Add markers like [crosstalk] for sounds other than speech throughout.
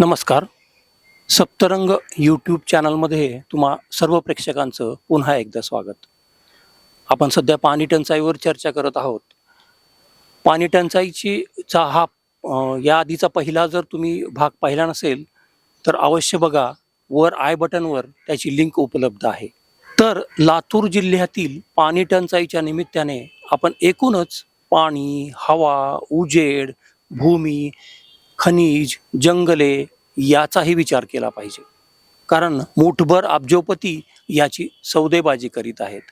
नमस्कार. सप्तरंग यूट्यूब चॅनलमध्ये तुम्हा सर्व प्रेक्षकांचं पुन्हा एकदा स्वागत. आपण सध्या पाणी टंचाईवर चर्चा करत आहोत. पाणी टंचाईची चा हा या आधीचा पहिला जर तुम्ही भाग पाहिला नसेल तर अवश्य बघा. वर आय बटनवर त्याची लिंक उपलब्ध आहे. तर लातूर जिल्ह्यातील पाणी टंचाईच्या निमित्ताने आपण एकूणच पाणी हवा उजेड भूमी खनिज जंगले याचाही विचार केला पाहिजे. कारण मुठभर अब्जोपती याची सौदेबाजी करीत आहेत.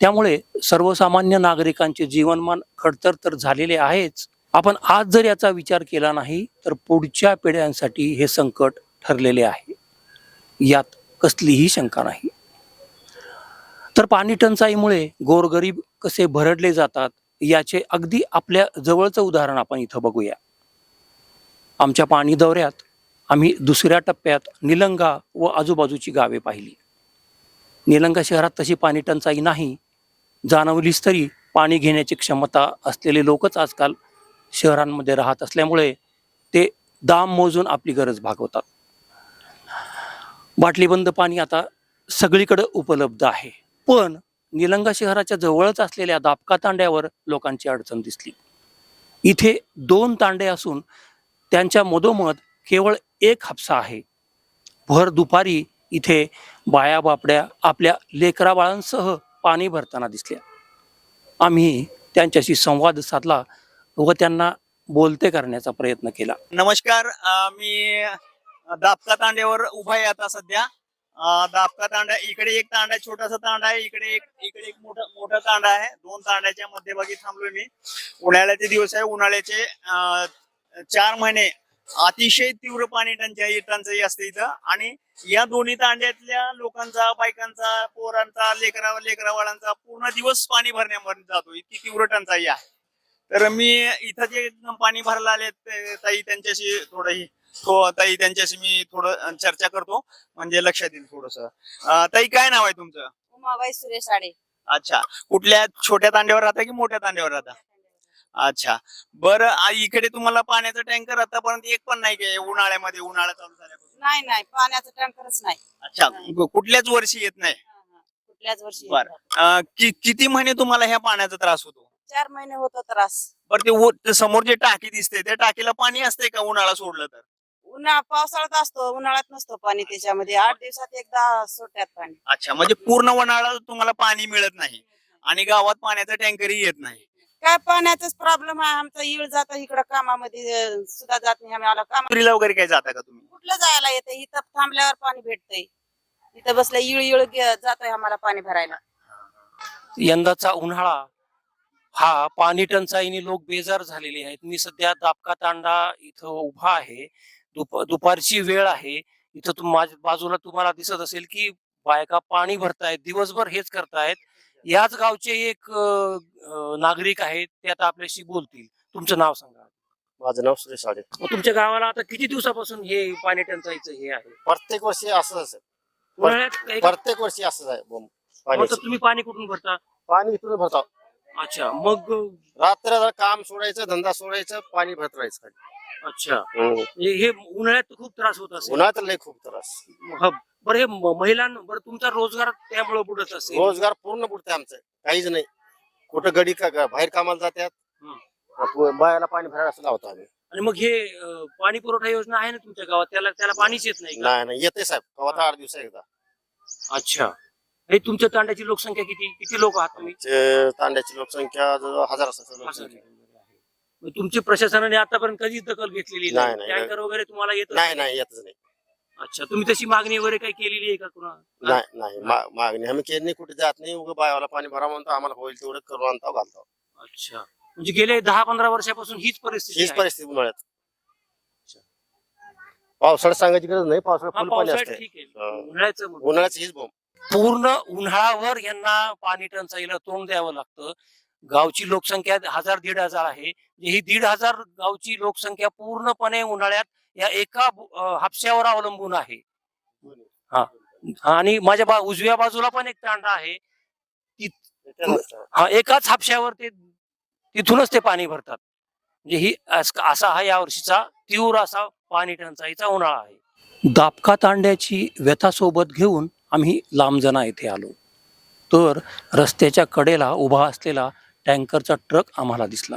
त्यामुळे सर्वसामान्य नागरिकांचे जीवनमान खडतर तर झालेले आहेच. आपण आज जर याचा विचार केला नाही तर पुढच्या पिढ्यांसाठी हे संकट ठरलेले आहे. यात कसलीही शंका नाही. तर पाणी टंचाईमुळे गोरगरीब कसे भरडले जातात याचे अगदी आपल्या जवळचं उदाहरण आपण इथं बघूया. आमच्या पाणी दौऱ्यात आम्ही दुसऱ्या टप्प्यात निलंगा व आजूबाजूची गावे पाहिली. निलंगा शहरात तशी पाणी टंचाई नाही. जाणवलीच तरी पाणी घेण्याची क्षमता असलेले लोकच आजकाल शहरांमध्ये राहत असल्यामुळे ते दाम मोजून आपली गरज भागवतात. बाटलीबंद पाणी आता सगळीकडे उपलब्ध आहे. पण निलंगा शहराच्या जवळच असलेल्या दापका तांड्यावर लोकांची अडचण दिसली. इथे दोन तांडे असून त्यांच्या मधोमध केवळ एक हापसा आहे. भर दुपारी इथे बाया बापड्या आपल्या लेकरा बाळांसह पाणी भरताना दिसल्या. आम्ही त्यांच्याशी संवाद साधला व त्यांना बोलते करण्याचा प्रयत्न केला. नमस्कार मी दापका तांड्यावर उभा आहे आता सध्या. दापका तांडा इकडे एक तांडा छोटासा तांडा आहे इकडे एक इकडे एक मोठा मोठा तांडा आहे. दोन तांड्याच्या मध्यभागी थांबलोय मी. उन्हाळ्याचे दिवस आहे उन्हाळ्याचे चार महिने अतिशय तीव्र पाणी टंचाई टंचाई असते इथं. आणि या दोन्ही तांड्यातल्या लोकांचा बायकांचा पोरांचा लेकरा लेकरावाळांचा पूर्ण दिवस पाणी भरण्यामध्ये जातो. इतकी तीव्र टंचाई आहे. तर मी इथं जे पाणी भरायला आले ताई त्यांच्याशी थोडं ही- ताई त्यांच्याशी मी थोडं चर्चा करतो. म्हणजे लक्षात येईल थोडस. ताई काय नाव आहे तुमचं? उमाबाई सुरेश आडे. अच्छा. कुठल्या छोट्या तांड्यावर राहता की मोठ्या तांड्यावर राहता? अच्छा. बरं आ, इकडे तुम्हाला पाण्याचा टँकर आतापर्यंत एक पण नाही काय उन्हाळ्यामध्ये उन्हाळा चालू झाल्यापासून? नाही नाही पाण्याचं टँकरच नाही. अच्छा कु- कुठल्याच वर्षी येत नाही? कुठल्याच वर्षी बर. अं, कि- किती महिने तुम्हाला ह्या पाण्याचा त्रास होतो? चार महिने होतो त्रास. बरं ते उ- ते समोर जे टाकी दिसते त्या टाकीला पाणी असते का उन्हाळा सोडलं तर? उन्हाळा पावसाळ्यात असतो उन्हाळ्यात नसतो पाणी त्याच्यामध्ये. आठ दिवसात एकदा सोडतात पाणी. अच्छा म्हणजे पूर्ण उन्हाळा तुम्हाला पाणी मिळत नाही. आणि गावात पाण्याचा टँकरही येत नाही. काय पाण्याचाच प्रॉब्लेम आहे? आमचा येळ जातो इकडं कामामध्ये अं, सुद्धा जात नाही. आम्हाला काम विहिरीला वगैरे काय जाता का तुम्ही? कुठलं जायला येतं इथं थांबल्यावर पाणी भेटतंय. इथं बसल्या इळ इळ जातोय आम्हाला पाणी भरायला. यंदाचा उन्हाळा हा पाणी टंचाईने लोक बेजार झालेले आहेत. मी सध्या दापका तांडा इथं उभा आहे. दुप दुपारची वेळ आहे. इथं तुम माझ्या बाजूला तुम्हाला दिसत असेल की बायका पाणी भरतायत दिवसभर हेच करतायत. याच गावचे एक अं, अं, नागरिक आहेत ते आता आपल्याशी बोलतील. तुमचं नाव सांगा. माझं नाव सुरेश आडे मग तुमच्या गावाला आता किती दिवसापासून हे पाणी टंचाईचं हे आहे? प्रत्येक वर्षी असंच असेल. उन्हाळ्यात काही प्रत्येक वर्षी असंच आहे. बोंब मग तर पाण्याची तुम्ही पाणी कुठून भरता? पाणी इथून भरतो. अच्छा मग रात्र काम सोडायचं धंदा सोडायचं पाणी भरत राहायचं. अच्छा. हे हे उन्हाळ्यात खूप त्रास होत असेल. उन्हाळ्यात लय खूप त्रास. बरं हे म- महिलां बरं तुमचा रोजगार त्यामुळे बुडत असेल. रोजगार पूर्ण बुडते आमचं. काहीच नाही. कुठं गडी का का- बाहेर कामाला हम्म. आपण बायाला पाणी भरायला असं लावतो आम्ही. आणि मग हे अं, पाणी पुरवठा योजना आहे ना तुमच्या गावात? त्याला त्याला पाणीच येत नाही का? नाही नाही. येते साहेब. कवा आठ दिवस एकदा. अच्छा. हे तुमच्या तांड्याची लोकसंख्या किती? किती लोक आहात तुम्ही? तांड्याची लोकसंख्या जवळ हजार हजार. लोकसंख्या. मग तुमची प्रशासनाने आतापर्यंत कधीच दखल घेतलेली नाही, नाही नाही. टँकर वगैरे तुम्हाला येत नाही. नाही येतच नाही. अच्छा तुम्ही तशी मागणी वगैरे काही केलेली आहे का कुणा? नाही नाही मा- मागणी आम्ही केली नाही कुठे जात नाही उगा बायाला पाणी भरा म्हणतो आम्हाला होईल तेवढं करून आणतो घालतो. अच्छा. म्हणजे गेले दहा पंधरा वर्षापासून हीच परिस्थिती हीच आहे. परिस्थिती उन्हाळ्यात पावसाळ्यात सांगायची गरज नाही पावसाळ्यात हा, फुल पाणी पावसाळ्यात असते ठीक आहे. उन्हाळ्याचं हीच बोंब. पूर्ण उन्हाळ्यावर यांना पाणी टंचाईला तोंड द्यावं लागतं. गावची लोकसंख्या हजार दीड हजार आहे. ही दीड हजार गावची लोकसंख्या पूर्णपणे उन्हाळ्यात या एका हापश्यावर अवलंबून आहे. आणि माझ्या बा उजव्या बाजूला पण एक तांडा आहे. हा एकाच हापश्यावर ते तिथूनच ते पाणी भरतात. म्हणजे ही अस- हा या वर्षीचा तीव्र असा पाणी टंचाईचा उन्हाळा आहे. दापका तांड्याची व्यथा सोबत घेऊन आम्ही लांबजना येथे आलो. तर रस्त्याच्या कडेला उभा असलेला टँकरचा ट्रक आम्हाला दिसला.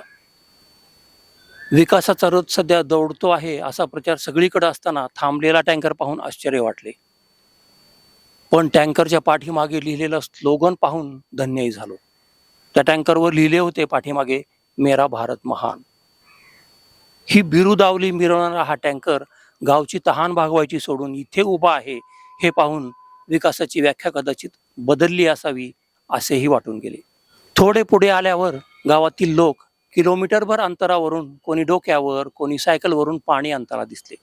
विकासाचा रथ सध्या दौडतो आहे असा प्रचार सगळीकडे असताना थांबलेला टँकर पाहून आश्चर्य वाटले. पण टँकरच्या पाठीमागे लिहिलेलं स्लोगन पाहून धन्यही झालो. त्या टँकरवर लिहिले होते पाठीमागे मेरा भारत महान. ही बिरुदावली मिरवणारा हा टँकर गावची तहान भागवायची सोडून इथे उभा आहे हे पाहून विकासाची व्याख्या कदाचित बदलली असावी असेही वाटून गेले. थोडे पुढे आल्यावर गावातील लोक किलोमीटरभर अंतरावरून कोणी डोक्यावर कोणी सायकलवरून पाणी आणताना दिसले.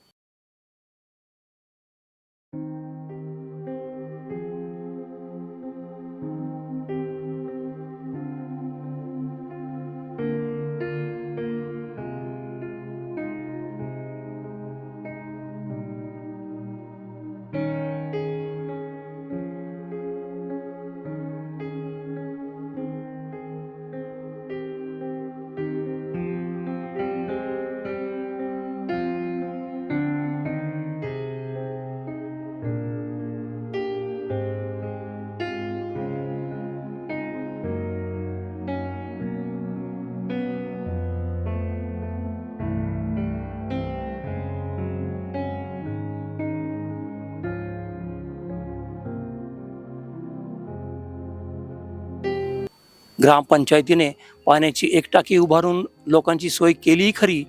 ग्रामपंचायतीने पाण्याची एक टाकी उभारून लोकांची सोय केली खरी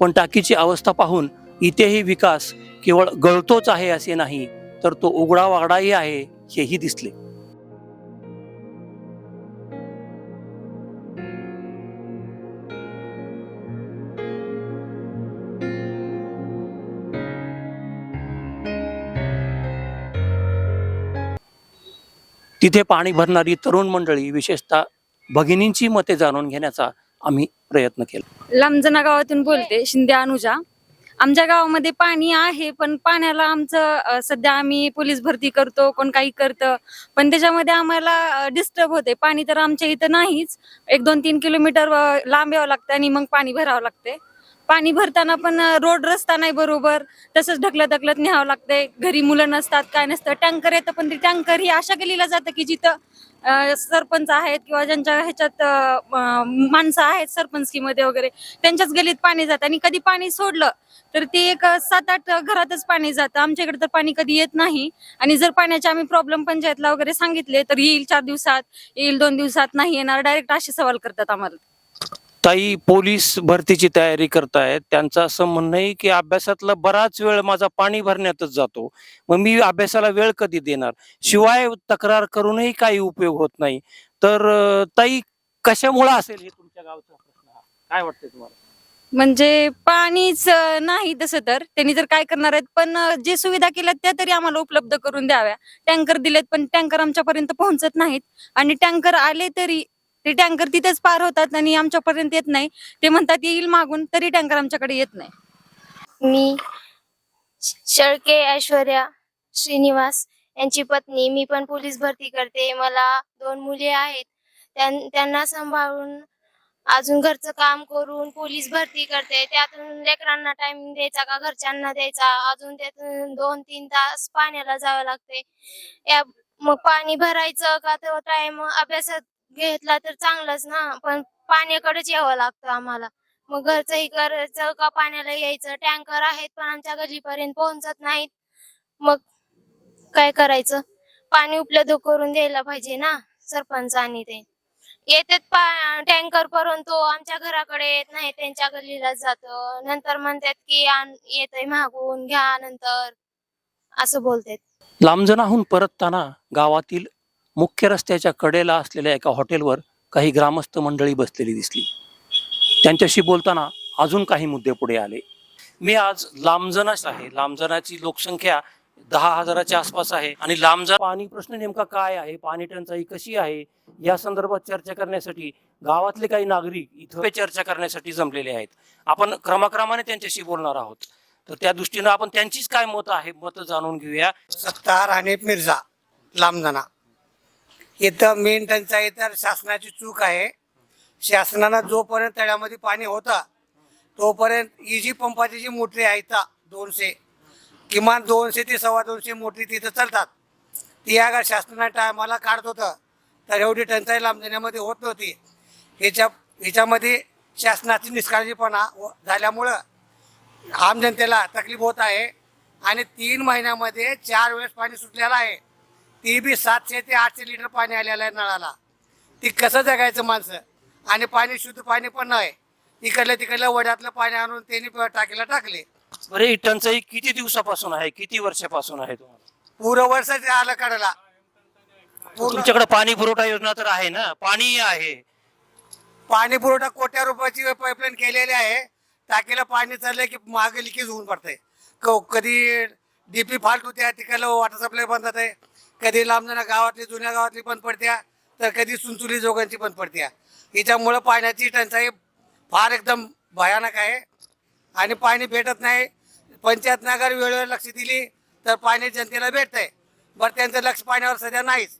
पण टाकीची अवस्था पाहून इथेही विकास केवळ गळतोच आहे असे नाही तर तो उघडा वागडाही आहे हेही दिसले. तिथे पाणी भरणारी तरुण मंडळी विशेषतः भगिनींची मते जाणून घेण्याचा आम्ही प्रयत्न केला. लांबजना गावातून बोलते शिंदे अनुजा. आमच्या गावामध्ये पाणी आहे पण पाण्याला आमचं सध्या आम्ही पोलीस भरती करतो कोण काही करतं. पण त्याच्यामध्ये आम्हाला डिस्टर्ब होते. पाणी तर आमच्या इथं नाहीच. एक दोन तीन किलोमीटर लांब यावं लागतं आणि मग पाणी भरावं लागते. पाणी भरताना पण रोड रस्ता नाही बरोबर. तसंच ढकलत ढकलत न्यावं लागते घरी मुलं नसतात काय नसतं. टँकर येतं पण ते टँकर ही अशा गलीला जातं की जिथं सरपंच आहेत किंवा ज्यांच्या ह्याच्यात माणसं आहेत सरपंच मध्ये वगैरे त्यांच्याच गलीत पाणी जातं आणि कधी पाणी सोडलं तर ते एक सात आठ घरातच पाणी जातं. आमच्याकडे तर पाणी कधी येत नाही आणि जर पाण्याचे आम्ही प्रॉब्लेम पंचायतला वगैरे सांगितले तर येईल चार दिवसात येईल दोन दिवसात नाही येणार. डायरेक्ट असे सवाल करतात आम्हाला. ताई पोलीस भरतीची तयारी करतायत. त्यांचं असं म्हणणं आहे की अभ्यासातला बराच वेळ माझा पाणी भरण्यातच जातो. मग मी अभ्यासाला वेळ कधी देणार? शिवाय तक्रार करूनही काही उपयोग होत नाही. तर ताई कशामुळे असेल हे तुमच्या गावचा प्रश्न हा? काय वाटतंय तुम्हाला? म्हणजे पाणीच नाही तसं तर. त्यांनी तर काय करणार आहेत? पण जे सुविधा केल्यात त्या तरी आम्हाला उपलब्ध करून द्याव्या. टँकर दिलेत पण टँकर आमच्यापर्यंत पोहोचत नाहीत. आणि टँकर आले तरी ते टँकर तिथेच पार होतात आणि आमच्यापर्यंत येत नाही. ते म्हणतात येईल मागून. तरी टँकर आमच्याकडे येत नाही. मी शळके शेळके ऐश्वर्या श्रीनिवास यांची पत्नी मी पण पोलीस भरती करते. मला दोन मुले आहेत. त्यां- त्यांना सांभाळून अजून घरचं काम करून पोलीस भरती करते. त्यातून लेकरांना टाइम द्यायचा का घरच्यांना द्यायचा? अजून त्यातून दोन तीन तास पाण्याला जावं लागते. या मग पाणी भरायचं का? तो टाइम अभ्यासात घेतला तर चांगलंच ना पण पाण्याकडेच यावं लागतं आम्हाला. मग घरचंही करायचं का पाण्याला यायचं? टँकर आहेत पण आमच्या गल्लीपर्यंत पोहोचत नाहीत. मग काय करायचं? पाणी उपलब्ध करून द्यायला पाहिजे ना सरपंचानी ते. येतात टँकर पर्यंत आमच्या घराकडे येत नाही त्यांच्या गल्लीला जात. नंतर म्हणतात की येतय येतंय मागून घ्या नंतर. असं बोलतात. लांबजनाहून परतताना गावातील मुख्य रस्त्याच्या कडेला असलेल्या एका हॉटेलवर काही ग्रामस्थ मंडळी बसलेली दिसली. त्यांच्याशी बोलताना अजून काही मुद्दे पुढे आले. मी आज लांबजनाच आहे. लांबजनाची लोकसंख्या दहा हजाराच्या आसपास आहे. आणि लांबजा पाणी प्रश्न नेमका काय आहे? पाणी टंचाई कशी आहे? या संदर्भात चर्चा करण्यासाठी गावातले काही नागरिक इथं चर्चा करण्यासाठी जमलेले आहेत. आपण क्रमाक्रमाने त्यांच्याशी बोलणार आहोत. तर त्या दृष्टीनं आपण त्यांचीच काय मत आहे मत जाणून घेऊया. सत्तार आणि मिर्झा लांबजना. इथं मेन टंचाई तर शासनाची चूक आहे. शासनानं जोपर्यंत तळ्यामध्ये पाणी होतं तोपर्यंत इजी पंपाची जी मोटरी आहे इथं दोनशे किमान दोनशे ते सव्वा दोनशे मोटरी तिथं चालतात. ती अगर शासनाने टायमाला काढत होतं तर एवढी टंचाई लांब देण्यामध्ये होत नव्हती. ह्याच्या ह्याच्यामध्ये शासनाची निष्काळजीपणा व- झाल्यामुळं आम जनतेला तकलीफ होत आहे. आणि तीन महिन्यामध्ये चार वेळेस पाणी सुटलेलं आहे. ती बी सातशे ते आठशे लिटर पाणी आलेलं आहे नळाला. ती कसं जगायचं माणसं? आणि पाणी शुद्ध पाणी पण नाही. इकडल्या तिकडल्या वड्यातलं पाणी आणून त्यांनी टाकीला टाकले. बरे ही टंचाई किती दिवसापासून आहे? किती वर्षापासून आहे तुम्हाला? पुरं वर्ष ते आलं कडला पूर्ण तुमच्याकडे पाणी पुरवठा योजना तर आहे ना? पाणी आहे. पाणी पुरवठा कोट्या रुपयाची पाईपलाईन केलेली आहे. टाकीला पाणी चाललंय की मागे लिकेज होऊन पडतंय. क- कधी डीपी फाल्ट होत्या तिकडलं वॉटर सप्लाय बंद होते कधी लांबजना गावातली जुन्या गावातली पण पडत्या तर कधी सुनचुली जोगांची पण पडत्या. याच्यामुळं पाण्याची टंचाई फार एकदम भयानक आहे. आणि पाणी भेटत नाही. पंचायत नगर वेळेवर लक्ष दिली तर पाणी जनतेला भेटतंय. बरं त्यांचं लक्ष पाण्यावर सध्या नाहीच.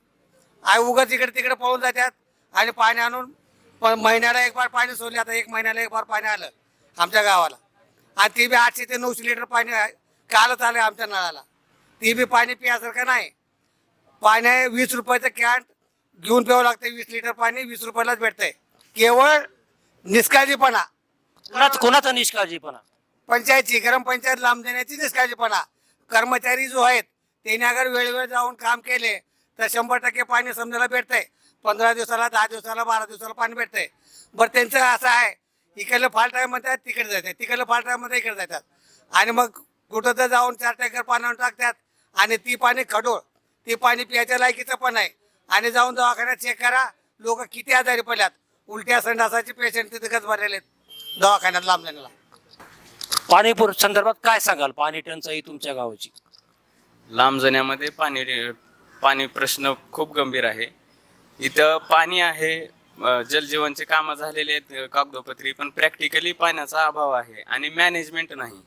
आई उगाच इकडे तिकडे पळून जातात आणि पाणी आणून पण महिन्याला एक बार पाणी सोडले आता एक महिन्याला एक बार पाणी आलं आमच्या गावाला. आणि ती बी आठशे ते नऊशे लिटर पाणी कालच आलं आमच्या नळाला. ती बी पाणी पियासारखं नाही. पाणी वीस रुपयाचं कॅन घेऊन प्यावं लागतं वीस लिटर पाणी वीस रुपयालाच भेटतंय. केवळ निष्काळजीपणा. कोणाचा कोणाचा निष्काळजीपणा? पंचायतची ग्रामपंचायत लांब देण्याची निष्काळजीपणा. कर्मचारी जो आहेत त्यांनी अगर वेळेवर जाऊन काम केले तर शंभर टक्के पाणी समजायला भेटतंय. पंधरा दिवसाला दहा दिवसाला बारा दिवसाला पाणी भेटतंय. बरं त्यांचं असं आहे इकडलं फाल टाईम म्हणतात तिकडे जातात. तिकडलं फाल टाईममध्ये इकडे जातात. आणि मग कुठं तर जाऊन चार टँकर पाण्यावर टाकतात आणि ती पाणी खडोळ ती पाणी पियाच्या लायकीचं पण आहे. आणि जाऊन दवाखान्यात चेक करा. लोक किती आजारी पडल्यात. उलट्या संडासाचे पेशंट तिथं भरलेले आहेत. दवाखान्यात लांब जाण्याला पाणी संदर्भात काय सांगाल? पाणी टंचाई तुमच्या गावाची. लांब जाण्यामध्ये पाणी पाणी प्रश्न खूप गंभीर आहे. इथं पाणी आहे जलजीवनचे कामं झालेले आहेत कागदोपत्री पण प्रॅक्टिकली पाण्याचा अभाव आहे आणि मॅनेजमेंट नाही.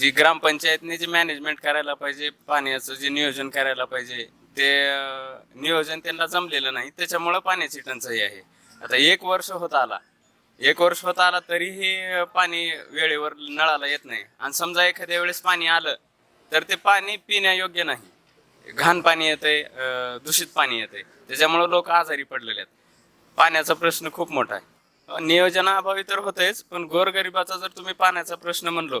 जी ग्रामपंचायतने जे मॅनेजमेंट करायला पाहिजे पाण्याचं जे नियोजन करायला पाहिजे ते अं, नियोजन त्यांना जमलेलं नाही. त्याच्यामुळं पाण्याची टंचाई आहे. आता एक वर्ष होत आला. एक वर्ष होत आला तरीही अं, पाणी वेळेवर नळाला येत नाही. आणि समजा एखाद्या वेळेस पाणी आलं तर ते पाणी पिण्यायोग्य नाही. घाण पाणी येतंय आहे दूषित पाणी येतंय. त्याच्यामुळे लोक आजारी पडलेले आहेत. पाण्याचा प्रश्न खूप मोठा आहे. नियोजनाअभावी तर होतेच पण गोरगरिबाचा जर तुम्ही पाण्याचा प्रश्न म्हणलो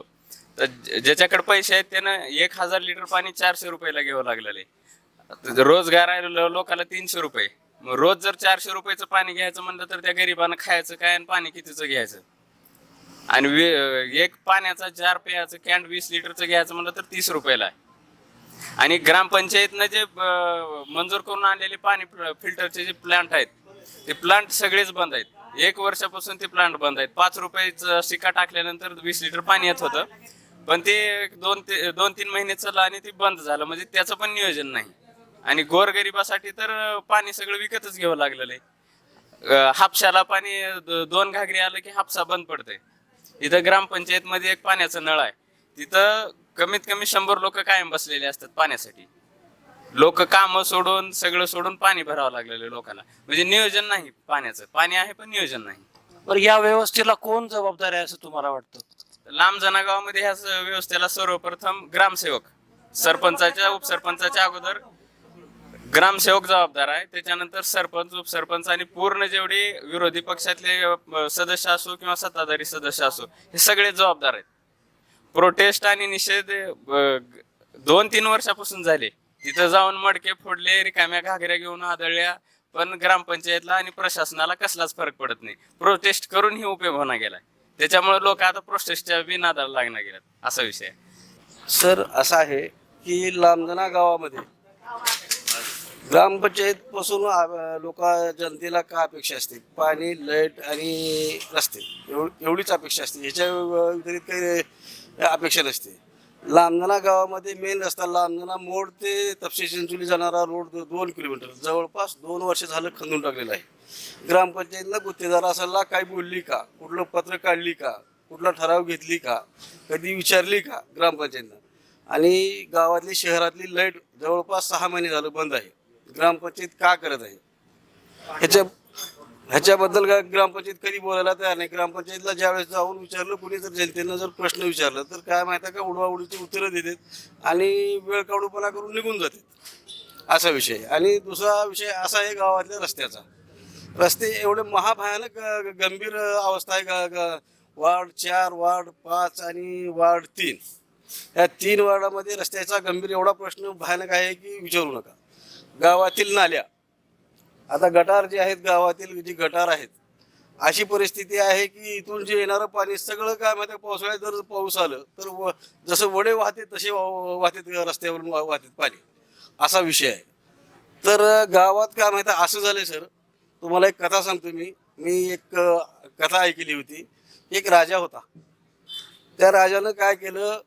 तर ज- ज्याच्याकडे पैसे आहेत त्यानं एक हजार लिटर पाणी चारशे रुपयाला घ्यावं लागलेलं आहे. रोजगार आहे लोकाला तीनशे रुपये. मग रोज जर चारशे रुपयाचं पाणी घ्यायचं म्हणलं तर त्या गरिबानं खायचं काय आणि पाणी कितीचं घ्यायचं? आणि एक पाण्याचा जार प्यायचं कॅन वीस लिटरचं घ्यायचं म्हणलं तर तीस रुपयाला आहे. आणि ग्रामपंचायतनं जे मंजूर करून आणलेले पाणी फिल्टरचे जे प्लांट आहेत ते प्लांट सगळेच बंद आहेत. एक वर्षापासून ते प्लांट बंद आहेत. पाच रुपयाचं शिका टाकल्यानंतर वीस लिटर पाणी येत होतं. पण ते दोन ते दोन तीन महिने चाललं आणि ते बंद झालं. म्हणजे त्याचं पण नियोजन नाही. आणि गोरगरिबासाठी तर पाणी सगळं विकतच घ्यावं लागलेलं आहे. हापशाला पाणी द- दोन घागरी आलं की हापसा बंद पडते इथं ग्रामपंचायतमध्ये एक पाण्याचं नळ आहे. तिथं कमीत कमी शंभर लोक कायम बसलेले असतात पाण्यासाठी. लोक काम सोडून सगळं सोडून पाणी भरावं लागलेलं लोकांना. म्हणजे नियोजन नाही पाण्याचं. पाणी आहे पण नियोजन नाही. बरं या व्यवस्थेला कोण जबाबदार आहे असं तुम्हाला वाटतं? लांब गावामध्ये ह्या स- व्यवस्थेला सर्वप्रथम ग्रामसेवक. सरपंचाच्या उपसरपंचाच्या अगोदर ग्रामसेवक जबाबदार आहे. त्याच्यानंतर सरपंच उपसरपंच आणि पूर्ण जेवढे विरोधी पक्षातले अ, सदस्य असो किंवा सत्ताधारी सदस्य असो हे सगळे जबाबदार आहेत. प्रोटेस्ट आणि निषेध अ, दोन तीन वर्षापासून झाले. तिथं जाऊन मडके फोडले रिकाम्या घागऱ्या घेऊन आदळल्या. पण ग्रामपंचायतला आणि प्रशासनाला कसलाच फरक पडत नाही. प्रोटेस्ट करून ही उपयोग होणार गेला त्याच्यामुळे लोक आता प्रोटेस्टच्या बी नादाला लागणार गेल्यात असा विषय सर असं आहे की लांबजना गावामध्ये ग्रामपंचायत पासून लोक जनतेला काय अपेक्षा असते? पाणी लाइट आणि रस्ते. एवढीच अपेक्षा असते. ह्याच्या विपरीत काही अपेक्षा नसते. लांबजना गावामध्ये मेन रस्ता लांबजना मोड ते तपशी चिंचोली जाणारा रोड दो- दोन किलोमीटर जवळपास दोन वर्ष झालं खंदून टाकलेलं आहे. ग्रामपंचायतला गुत्तेदार असायला काय बोलली का? कुठलं पत्र काढली का? कुठला ठराव घेतली का? कधी विचारली का ग्रामपंचायतनं? आणि गावातली शहरातली लाइट जवळपास सहा महिने झालं बंद आहे. ग्रामपंचायत का करत आहे? ह्याच्या ह्याच्याबद्दल काय ग्रामपंचायत कधी बोलायला तयार नाही? ग्रामपंचायतला ज्यावेळेस जाऊन विचारलं कुणी जर जनतेनं जर प्रश्न विचारलं तर काय माहिती आहे का उडवाउडीची उत्तरं देतात आणि वेळ काढूपणा करून निघून जातात. असा विषय. आणि दुसरा विषय असा आहे गावातल्या रस्त्याचा. रस्ते एवढे महाभयानक गंभीर अवस्था आहे ग- वार्ड चार वार्ड पाच आणि वार्ड तीन. या तीन वार्डामध्ये रस्त्याचा गंभीर एवढा प्रश्न भयानक आहे की विचारू नका. गावातील नाल्या आता गटार जे आहेत गावातील जी गटार आहेत अशी परिस्थिती आहे की इथून जे येणारं पाणी सगळं काय माहिती आहे, पावसाळ्यात जर पाऊस आलं तर व जसं वडे वाहते तसे वा- वाहतेत रस्त्यावरून वा- वाहतेत पाणी. असा विषय आहे. तर गावात काय माहिती आहे, असं झालंय सर. तुम्हाला एक कथा सांगतो मी. मी एक कथा ऐकली होती. एक राजा होता. त्या राजानं काय केलं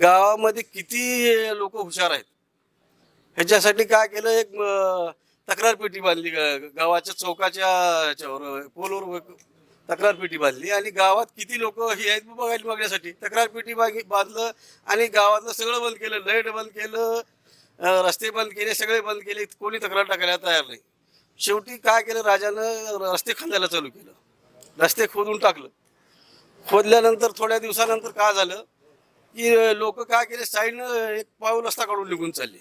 गावामध्ये किती लोक हुशार आहेत. ह्याच्यासाठी काय केलं एक तक्रार पेटी बांधली गावाच्या चौकाच्या याच्यावर पोलवर तक्रार पेटी बांधली आणि गावात किती लोक हे आहेत बघायला बघण्यासाठी. तक्रार पेटी बांधलं आणि गावातलं सगळं बंद केलं लाइट बंद केलं रस्ते बंद केले सगळे बंद केले कोणी तक्रार टाकायला तयार नाही. शेवटी काय केलं राजानं रस्ते खोदायला चालू केलं. रस्ते खोदून टाकलं. खोदल्यानंतर थोड्या दिवसानंतर काय झालं की लोक काय केले साईडनं एक पाऊल रस्ता काढून निघून चालले.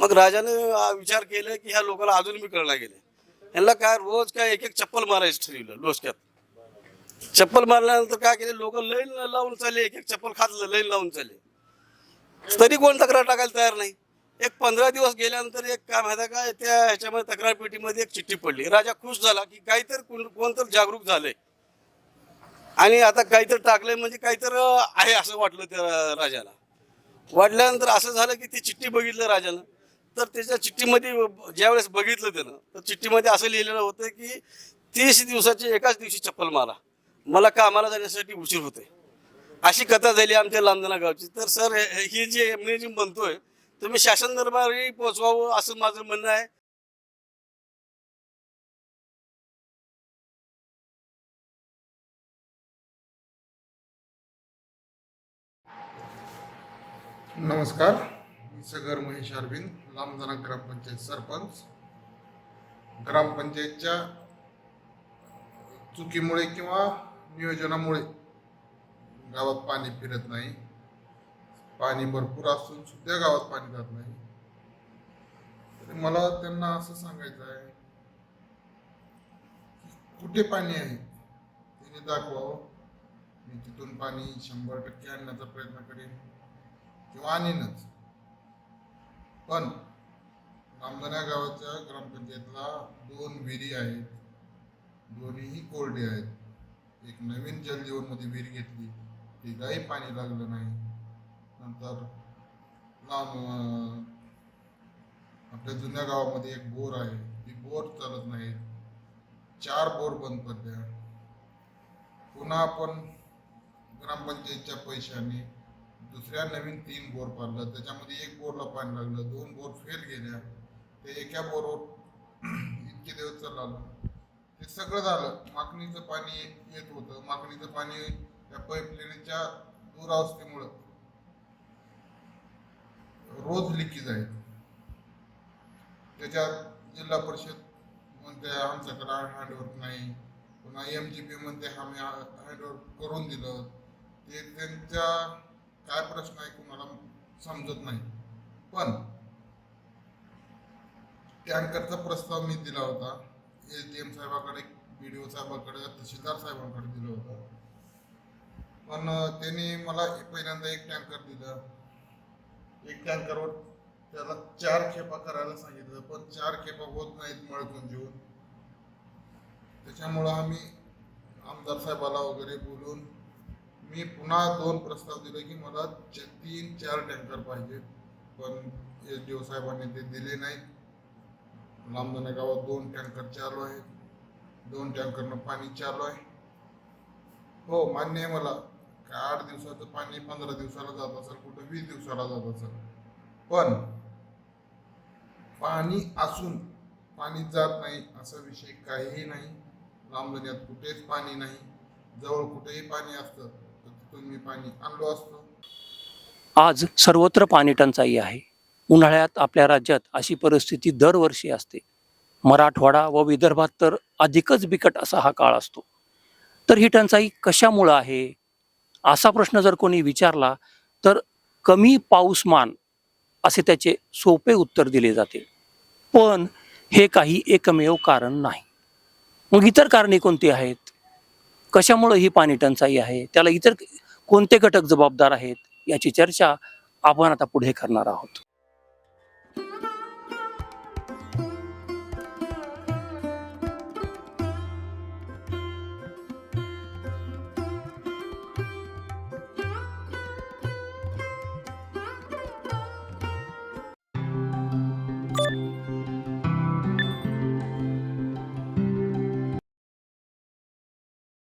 मग राजानं विचार केला की ह्या लोकांना अजून मी कळला गेले. यांना काय रोज काय एक एक चप्पल मारायचं ठरवलं डोसक्यात. चप्पल मारल्यानंतर काय केले लोक लईन लावून चालले एक एक चप्पल खातलं लाईन लावून चालले. तरी कोण तक्रार टाकायला तयार नाही. एक पंधरा दिवस गेल्यानंतर एक काय माहिती काय त्या ह्याच्यामध्ये तक्रार पेटीमध्ये एक चिठ्ठी पडली. राजा खुश झाला की काहीतरी कोण कोणतर जागरूक झालंय. आणि आता काहीतरी टाकलंय म्हणजे काहीतरी आहे असं वाटलं त्या राजाला. वाटल्यानंतर असं झालं की ती चिठ्ठी बघितलं राजानं. तर त्याच्या चिठ्ठीमध्ये ज्यावेळेस बघितलं त्यानं तर चिठ्ठीमध्ये असं लिहिलेलं होतं की तीस दिवसाची एकाच दिवशी चप्पल मारा. मला कामाला जाण्यासाठी उशीर होते अशी कथा झाली आमच्या लांदना गावची. तर सर हे- ही जी मी जी म्हणतोय तुम्ही शासन दरबारी पोचवावं असं माझं म्हणणं आहे. नमस्कार. मी सगर महेश अरविंद. लांबदाना ग्रामपंचायत सरपंच. ग्रामपंचायतच्या चुकीमुळे किंवा नियोजनामुळे गावात पाणी फिरत नाही. पाणी भरपूर असून सुद्धा गावात पाणी जात नाही. तर मला त्यांना असं सांगायचं आहे कुठे पाणी आहे तिने दाखवावं. मी तिथून पाणी शंभर टक्के आणण्याचा प्रयत्न करेन किंवा आणीनच. पण नामदना गावाच्या ग्रामपंचायतला दोन विहिरी आहेत. दोन्हीही कोरडे आहेत. एक नवीन जलजीवनमध्ये विहीर घेतली. तिलाही पाणी लागलं नाही. नंतर लांब आपल्या जुन्या गावामध्ये एक बोर आहे. ती बोर चालत नाही. चार बोर बंद पडल्या. पुन्हा आपण ग्रामपंचायतच्या पैशाने दुसऱ्या नवीन तीन बोर पाडलं. त्याच्यामध्ये एक बोरला पाणी लागलं दोन बोर फेल गेल्या. ते एका बोरवर [clears throat] इतके दिवस चाललं. ते सगळं झालं. मागणीचं पाणी येत होतं. मागणीचं पाणी त्या पाईपलाईनच्या दुरावस्थेमुळं रोज लिकेज आहे. त्याच्यात जिल्हा परिषद म्हणते आमच्याकडे हँडवर्क नाही. पुन्हा एम जी पी म्हणते आम्ही हँडवर्क करून दिलं. ते त्यांच्या काय प्रश्न आहे कोणाला समजत नाही. पण टँकरचा प्रस्ताव मी दिला होता. एस डी एम साहेबाकडे बी डी ओ साहेबाकडे तहसीलदार साहेबांकडे दिलं होतं. पण त्यांनी मला पहिल्यांदा एक टँकर दिलं. एक टँकरवर त्याला चार खेपा करायला सांगितलं पण चार खेपा होत नाहीत मळकून जेवून त्याच्यामुळं आम्ही आमदार साहेबाला वगैरे बोलून मी पुन्हा दोन प्रस्ताव दिले की मला तीन चार टँकर पाहिजे पण एस डी ओ साहेबांनी ते दिले नाहीत. लांबदाना गावात दोन टँकर चालू आहेत. दोन टँकरनं पाणी चालू आहे. हो मान्य आहे मला. काय आठ दिवसाचं पाणी पंधरा दिवसाला जात असेल कुठं वीस दिवसाला जात असेल. पण पाणी असून पाणी जात नाही असा विषय काहीही नाही. लांबदण्यात कुठेच पाणी नाही. जवळ कुठेही पाणी असतं. पाणी आणलो असतो. आज सर्वत्र पाणी टंचाई आहे. उन्हाळ्यात आपल्या राज्यात अशी परिस्थिती दरवर्षी असते. मराठवाडा व विदर्भात तर अधिकच बिकट असा हा काळ असतो. तर ही टंचाई कशामुळं आहे? असा प्रश्न जर कोणी विचारला तर कमी पाऊसमान असे त्याचे सोपे उत्तर दिले जाते. पण हे काही एकमेव कारण नाही. मग इतर कारणे कोणती आहेत? कशामुळे ही पाणी टंचाई आहे? त्याला इतर कोणते घटक जबाबदार आहेत? याची चर्चा आपण आता पुढे करणार आहोत.